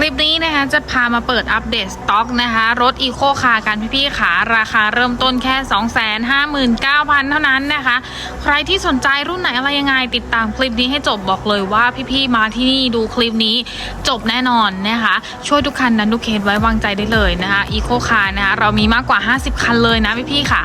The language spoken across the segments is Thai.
คลิปนี้นะคะจะพามาเปิดอัปเดตสต็อกนะคะ รถอีโคคาร์กันพี่ๆขาราคาเริ่มต้นแค่ 259,000 เท่านั้นนะคะ ใครที่สนใจรุ่นไหนอะไรยังไง ติดตามคลิปนี้ให้จบบอกเลยว่าพี่ๆมาที่นี่ดูคลิปนี้จบแน่นอนนะคะ ช่วยทุกคันนั้นทุกเคสไว้วางใจได้เลยนะคะอีโคคาร์นะคะเรามีมากกว่า 50 คันเลยนะพี่ๆขา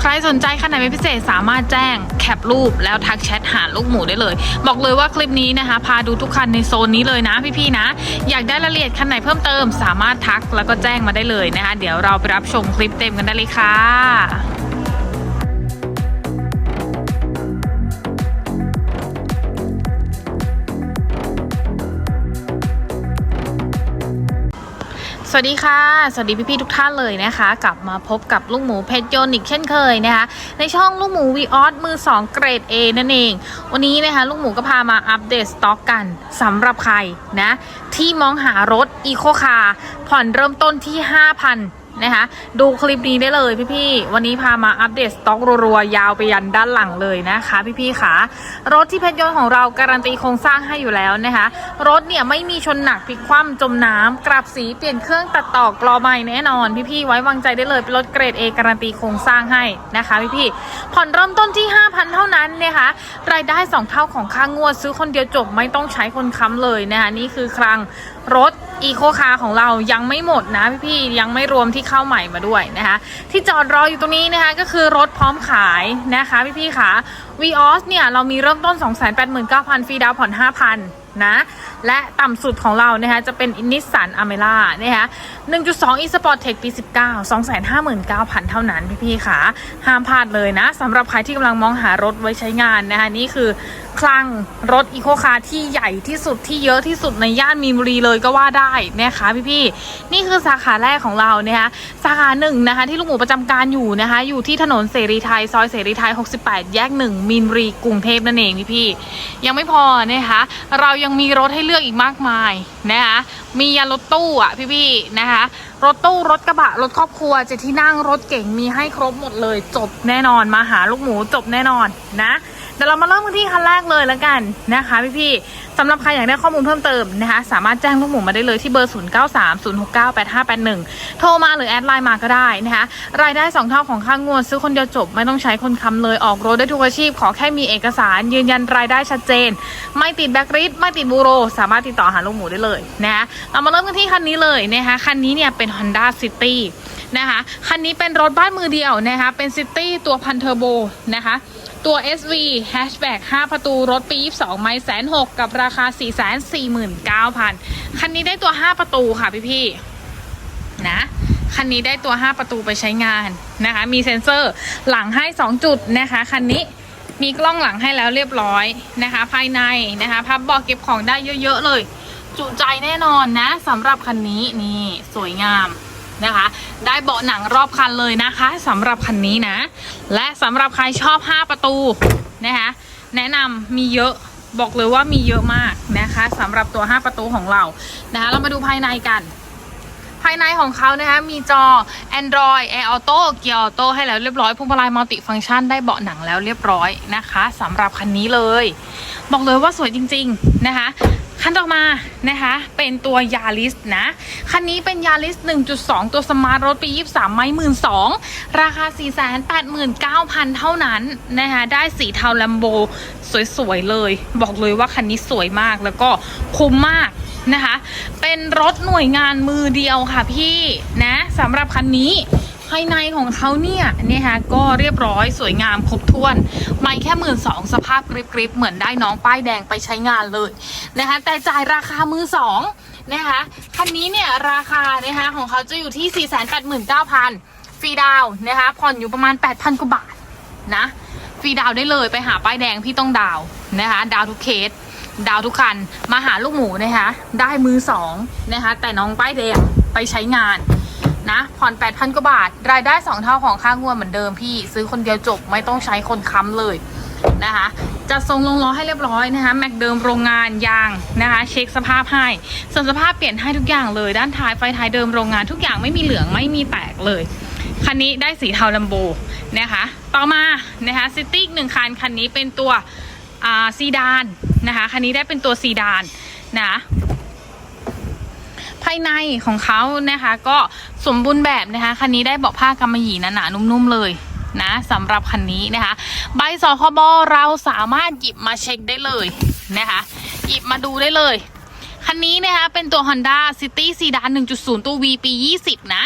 ใครสนใจคันไหนเป็นพิเศษสามารถแจ้งแคปรูปแล้วทักแชทหาลูกหมูได้เลย บอกเลยว่าคลิปนี้นะคะ พาดูทุกคันในโซนนี้เลยนะพี่ๆนะ อยากได้รายละเอียดคันไหนเพิ่มเติม สามารถทักแล้วก็แจ้งมาได้เลยนะคะ เดี๋ยวเราไปรับชมคลิปเต็มกันได้เลยค่ะ สวัสดีค่ะ สวัสดีพี่ๆทุกท่านเลยนะคะ กลับมาพบกับลูกหมูเพชรโยนิกเช่นเคยนะคะ ในช่องลูกหมูวีออสมือ 2 เกรด A นั่นเอง วันนี้นะคะ ลูกหมูก็พามาอัปเดตสต็อกกันสำหรับใครนะ ที่มองหารถอีโคคาร์ผ่อนเริ่มต้นที่ 5,000 นะคะ ดูคลิปนี้ได้เลยพี่ๆ วันนี้พามาอัปเดตสต็อกรัวๆ ยาวไปยันด้านหลังเลยนะคะ พี่ๆค่ะ รถที่เพชรยนต์ของเราการันตีโครงสร้างให้อยู่แล้วนะคะ รถเนี่ยไม่มีชนหนักพลิกคว่ำจมน้ำกลับสีเปลี่ยนเครื่องตัดต่อกรอใหม่แน่นอน พี่ๆ ไว้วางใจได้เลยเป็นรถเกรด A การันตีโครงสร้างให้นะคะ พี่ๆ ผ่อนเริ่มต้นที่ 5,000 เท่านั้นนะคะ รายได้ 2 เท่าของค่างวดซื้อคนเดียวจบไม่ต้องใช้คนค้ำเลยนะคะนี่คือคลังรถ อีโคคาร์ของเรายังไม่หมดนะพี่ๆยังไม่รวมที่เข้าใหม่มาด้วยนะคะ ที่จอดรออยู่ตรงนี้นะคะก็คือรถพร้อมขายนะคะพี่ๆค่ะ v ีออสเนี่ยเรามีเริ่มต้น 289,000ฟรีดาวน์ผ่อน 5,000 นะ และต่ำสุดของเรานะคะจะเป็นนิสสันอเมร่านะคะ1.2 e-sport tech ปี 19 259,000 เท่านั้นพี่ๆค่ะ ห้ามพลาดเลยนะสำหรับใครที่กำลังมองหารถไว้ใช้งานนะคะนี่คือ คลังรถอีโคคาร์ที่ใหญ่ที่สุดที่เยอะที่สุดในย่านมีนบุรีเลยก็ว่าได้นะคะพี่ๆนี่คือสาขาแรกของเรานะคะสาขาหนึ่งนะคะที่ลูกหมูประจำการอยู่นะคะอยู่ที่ถนนเสรีไทยซอยเสรีไทย 68 แยกหนึ่งมีนบุรีกรุงเทพนั่นเองพี่ๆยังไม่พอนะคะเรายังมีรถให้เลือกอีกมากมายนะคะมียานรถตู้อะพี่ๆนะคะรถตู้รถกระบะรถครอบครัวเจ็ดที่นั่งรถเก่งมีให้ครบหมดเลย จบแน่นอนมาหาลูกหมูจบแน่นอนนะ เดี๋ยวเรามาเริ่มกันที่คันแรกเลยแล้วกันนะคะพี่ๆสำหรับใครอยากได้ข้อมูลเพิ่มเติมนะคะ สามารถแจ้งลูกหมูมาได้เลยที่เบอร์ 0930698581 โทรมาหรือแอดไลน์มาก็ได้นะคะ รายได้ 2 เท่าของค่างวดซื้อคนเดียวจบ ไม่ต้องใช้คนค้ำเลยออกรถได้ทุกอาชีพ ขอแค่มีเอกสาร ยืนยันรายได้ชัดเจน ไม่ติดแบ็กริดไม่ติดบูโร สามารถติดต่อหาลูกหมูได้เลยนะคะเรามาเริ่มกันที่คันนี้เลยนะคะคันนี้เนี่ยเป็น Honda City นะคะ คันนี้เป็นรถบ้านมือเดียวนะคะ เป็นซิตี้ตัวพันเทอร์โบนะคะ ตัว SV Hatchback 5 ประตูรถปี 22 ไมล์แสนหกกับราคา 449,000 คันนี้ได้ตัว 5 ประตูค่ะพี่ๆนะคันนี้ได้ตัว 5 ประตูไปใช้งานนะคะ มีเซ็นเซอร์หลังให้ 2 จุดนะคะ คันนี้มีกล้องหลังให้แล้วเรียบร้อยนะคะ ภายในนะคะพับบอกเก็บของได้เยอะ ๆ เลย จุใจแน่นอนนะสำหรับคันนี้นี่สวยงาม นะคะ ได้เบาะหนังรอบคันเลยนะคะสำหรับคันนี้นะ และสำหรับใครชอบ 5 ประตูนะคะแนะนำมีเยอะบอกเลยว่ามีเยอะมากนะคะสำหรับตัว 5 ประตูของเรานะคะเรามาดูภายในกัน ภายในของเขานะคะมีจอ Android Air Auto เกียร์ออโต้ให้แล้วเรียบร้อยพวงมาลัยมัลติฟังก์ชันได้เบาะหนังแล้วเรียบร้อยนะคะสำหรับคันนี้เลย บอกเลยว่าสวยจริง ๆ นะคะ คันต่อมานะคะ เป็นตัวยาริสนะ คันนี้เป็นยาริส 1.2 ตัวสมาร์ทรถปี 23 ไม้หมื่นสองราคา 489,000 เท่านั้นนะคะ ได้สีเทาลัมโบ สวย ๆ เลย บอกเลยว่าคันนี้สวยมากแล้วก็คุ้มมากนะคะ เป็นรถหน่วยงานมือเดียวค่ะพี่นะสำหรับคันนี้ ภายในของเขาเนี่ยนี่ฮะก็เรียบร้อยสวยงามครบถ้วน ไม่แค่หมื่นสองสภาพกริบกริบเหมือนได้น้องป้ายแดงไปใช้งานเลยนะคะแต่จ่ายราคามือสองนะคะคันนี้เนี่ยราคานะคะของเขาจะอยู่ที่ 4 8 9 0 0 0ฟรีดาวนะคะผ่อนอยู่ประมาณ 8,000กว่าบาทนะฟรีดาวได้เลยไปหาป้ายแดงพี่ต้องดาวนะคะดาวทุกเคสดาวทุกคันมาหาลูกหมูนะคะได้มือสองนะคะแต่น้องป้ายแดงไปใช้งาน นะผ่อน8,000กว่าบาท รายได้2เท่าของค่างวดเหมือนเดิมพี่ซื้อคนเดียวจบไม่ต้องใช้คนค้ำเลยนะคะจะทรงลงล้อให้เรียบร้อยนะคะแม็กเดิมโรงงานยางนะคะเช็คสภาพให้ส่วนสภาพเปลี่ยนให้ทุกอย่างเลยด้านท้ายไฟท้ายเดิมโรงงานทุกอย่างไม่มีเหลืองไม่มีแตกเลยคันนี้ได้สีเทาลัมโบนะคะต่อมานะคะซิตี้หนึ่งคันคันนี้เป็นตัวซีดานนะคะคันนี้ได้เป็นตัวซีดานนะ ภายในของเขานะคะ ก็สมบูรณ์แบบนะคะคันนี้ได้เบาะผ้ากำมะหยี่หนาๆนุ่มๆเลยนะสำหรับคันนี้นะคะ ใบสคบเราสามารถหยิบมาเช็คได้เลยนะคะ หยิบมาดูได้เลย คันนี้นะคะ เป็นตัว Honda City Sedan 1.0 ตัว V ปี 20 นะ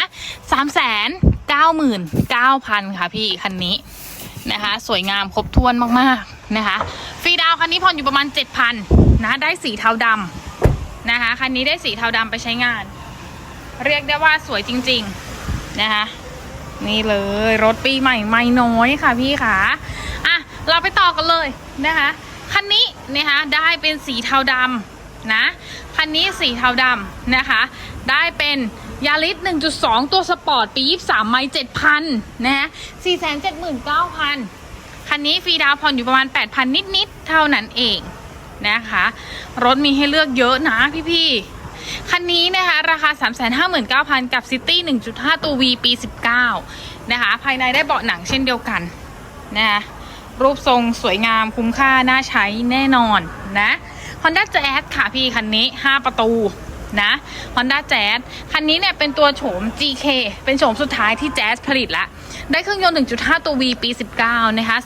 399,000 ค่ะพี่ คันนี้นะคะ สวยงามครบถ้วนมาก ๆ นะคะ ฟรีดาวคันนี้ผ่อนอยู่ประมาณ 7,000 นะ ได้สีเทาดำ นะคะคันนี้ได้สีเทาดำไปใช้งาน เรียกได้ว่าสวยจริง ๆ นะคะ นี่เลยรถปีใหม่ไม่น้อยค่ะพี่ค่ะอะ เราไปต่อกันเลยนะคะคันนี้นะคะได้เป็นสีเทาดำนะคันนี้สีเทาดำนะคะ ได้เป็นยาริส1.2 ตัวสปอร์ต ปี 23 ไมล์7,000 นะฮะ 479,000 คันนี้ฟรีดาวน์ผ่อนอยู่ประมาณ 8,000 นิด ๆ เท่านั้นเอง นะคะ รถมีให้เลือกเยอะนะพี่ๆ คันนี้นะคะราคา 359,000 กับ City 1.5 ตัว V ปี 19 นะคะ ภายในได้เบาะหนังเช่นเดียวกันนะคะรูปทรงสวยงามคุ้มค่า น่าใช้แน่นอนนะ Honda Jazz ค่ะพี่คันนี้ 5 ประตู นะ Honda Jazz คันนี้เนี่ยเป็นตัวโฉม GK เป็นโฉมสุดท้ายที่ Jazz ผลิตละได้เครื่องยนต์ 1.5 ตัว V ปี 19 นะคะ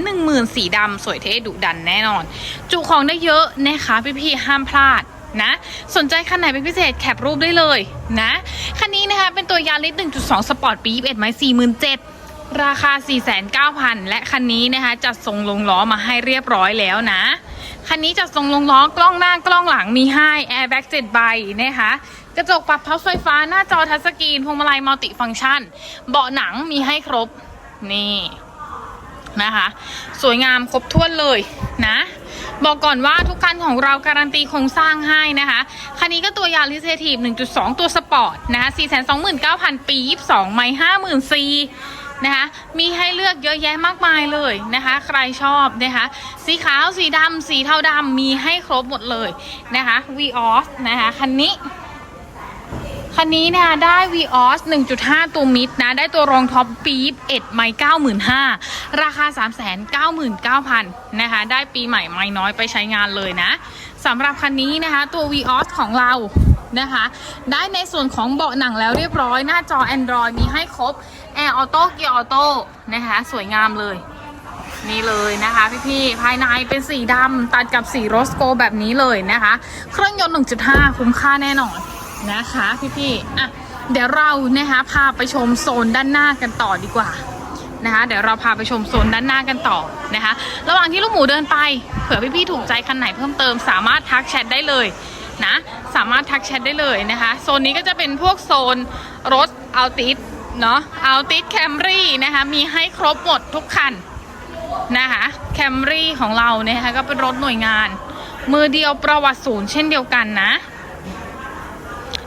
410,000 สีดำสวยเท่ดุดันแน่นอน จุของได้เยอะนะคะพี่ๆห้ามพลาดนะ สนใจคันไหนเป็นพิเศษแคปรูปได้เลยนะ คันนี้นะคะเป็นตัวยาริส1.2 สปอร์ตปี 21 ไม้ 47,000ราคา 4,900และคันนี้นะคะ จัดทรงลงล้อมาให้เรียบร้อยแล้วนะ คันนี้จัดทรงลงล้อกล้องหน้ากล้องหลังมีให้แอร์แบ็ก7ใบนะคะกระจกปรับพับไฟฟ้าหน้าจอทัชสกรีนพวงมาลัยมัลติฟังก์ชัน เบาะหนังมีให้ครบ นี่นะคะ สวยงามครบถ้วนเลยนะ บอกก่อนว่าทุกคันของเราการันตีโครงสร้างให้นะคะ คันนี้ก็ตัวยาริเซทีฟ1.2 ตัวสปอร์ตนะคะ429,000 ปี 22 ไม่ 54,000 นะคะ มีให้เลือกเยอะแยะมากมายเลยนะคะ ใครชอบนะคะ สีขาวสีดำสีเทาดำมีให้ครบหมดเลยนะคะ v ีออสนะคะคันนี้คันนี้นะคะได้ Vios 1.5 ตัวมิดนะ ได้ตัวรองท็อปปี๊บ1ไมล์95,000 ราคา 399,000 นะคะ ได้ปีใหม่ไม่น้อยไปใช้งานเลยนะสำหรับคันนี้นะคะ ตัว Vios ของเรา นะคะ ได้ในส่วนของเบาะหนังแล้วเรียบร้อย หน้าจอ Android มีให้ครบ Air Auto Gear Auto นะคะ สวยงามเลยนี่เลยนะคะพี่ๆ ภายในเป็นสีดำตัดกับสีโรสโกแบบนี้เลยนะคะ เครื่องยนต์ 1.5 คุ้มค่าแน่นอนนะคะพี่ๆ อะ เดี๋ยวเรานะคะพาไปชมโซนด้านหน้ากันต่อดีกว่านะคะเดี๋ยวเราพาไปชมโซนด้านหน้ากันต่อนะคะ ระหว่างที่ลูกหมูเดินไป เผื่อพี่ๆ ถูกใจคันไหนเพิ่มเติมสามารถทักแชทได้เลย นะ สามารถทักแชทได้เลยนะคะ โซนนี้ก็จะเป็นพวกโซนรถอัลติสเนาะอัลติสแคมรี่นะคะ มีให้ครบหมดทุกคันนะคะแคมรี่ของเราเนี่ยนะคะก็เป็นรถหน่วยงาน มือเดียวประวัติศูนย์เช่นเดียวกันนะ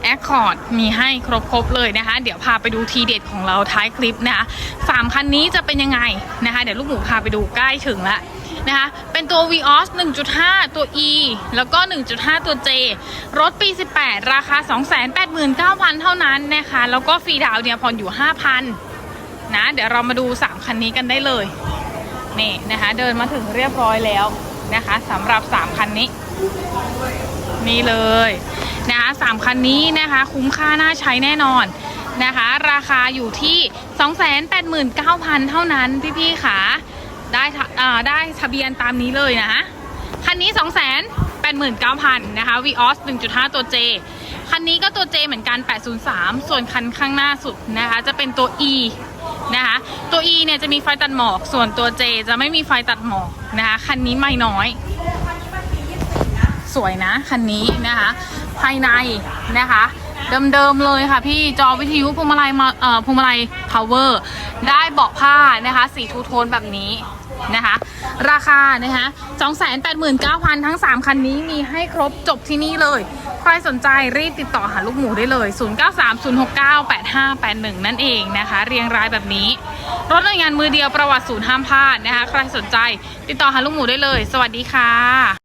แอคคอร์ดมีให้ครบๆเลยนะคะ เดี๋ยวพาไปดูทีเด็ดของเราท้ายคลิปนะคะสามคันนี้จะเป็นยังไงนะคะ เดี๋ยวลูกหมูพาไปดูใกล้ถึงแล้ว นะคะ เป็นตัว Vios 1.5 ตัว E แล้วก็ 1.5 ตัว J รถปี 18 ราคา 289,000 เท่านั้นนะคะ แล้วก็ฟรีดาวน์เนี่ยผ่อนอยู่ 5,000 นะ เดี๋ยวเรามาดู 3 คันนี้กันได้เลย นี่นะคะ เดินมาถึงเรียบร้อยแล้วนะคะสำหรับ 3 คันนี้ นี่เลยนะคะสคันนี้นะคะ คุ้มค่าน่าใช้แน่นอนนะคะ ราคาอยู่ที่ 289,000 เท่านั้นพี่ๆค่ะ ได้ทะอ่าได้ทะเบียนตามนี้เลยนะคันนี้ 289,000 นะคะ Vios 1.5 ตัว J คันนี้ก็ตัว J เหมือนกัน 803 ส่วนคันข้างหน้าสุดนะคะ จะเป็นตัว E นะคะ ตัว E เนี่ยจะมีไฟตัดหมอก ส่วนตัว J จะไม่มีไฟตัดหมอกนะคะ คันนี้ไม่น้อย สวยนะ คันนี้นะคะ ภายในนะคะ เดิมๆเลยค่ะพี่ จอวิทยุพวงมาลัยมาเอ่อพวงมาลัย power ได้เบาะผ้านะคะ สีทูโทนแบบนี้ นะคะ ราคานะคะ289,000ทั้ง3คันนี้มีให้ครบจบที่นี่เลย ใครสนใจรีบติดต่อหาลูกหมูได้เลย 0930698581 นั่นเองนะคะ เรียงรายแบบนี้ รถหน่วยงานมือเดียวประวัติศูนย์ห้ามพลาดนะคะ ใครสนใจติดต่อหาลูกหมูได้เลย สวัสดีค่ะ